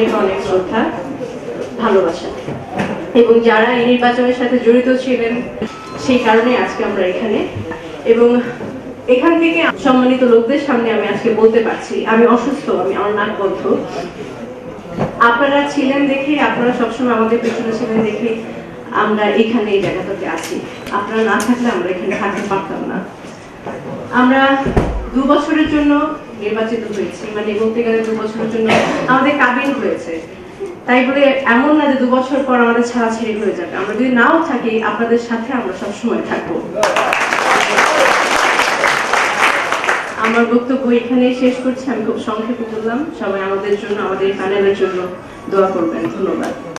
অনেক অনেক শ্রদ্ধা, ভালোবাসা। এবং যারা এই নির্বাচনের সাথে জড়িত ছিলেন, সেই কারণে আজকে আমরা এখানে। এবং এখান থেকে সম্মানিত লোকদের সামনে আমি আজকে বলতে পারছি, আমি অসুস্থ, আমি, আমার নাক বন্ধ। আপনারা ছিলেন দেখে, আপনারা সবসময় আমাদের পেছনে ছিলেন দেখে আমরা এখানে এই জায়গাটাতে আছি। আপনারা না থাকলে আমরা এখানে থাকতে পারতাম না। আমরা দু বছরের জন্য নির্বাচিত হয়েছি। মানে বলতে গেলে দু বছরের জন্য আমাদের কাবিন হয়েছে। তাই বলে এমন না যে দু বছর পর আমাদের ছাড়াছাড়ি হয়ে যাবে। আমরা যদি নাও থাকি, আপনাদের সাথে আমরা সবসময় থাকব। আমার বক্তব্য এখানেই শেষ করছি। আমি খুব সংক্ষেপে বললাম, সবাই আমাদের জন্য, আমাদের প্যানেলের জন্য দোয়া করবেন। ধন্যবাদ।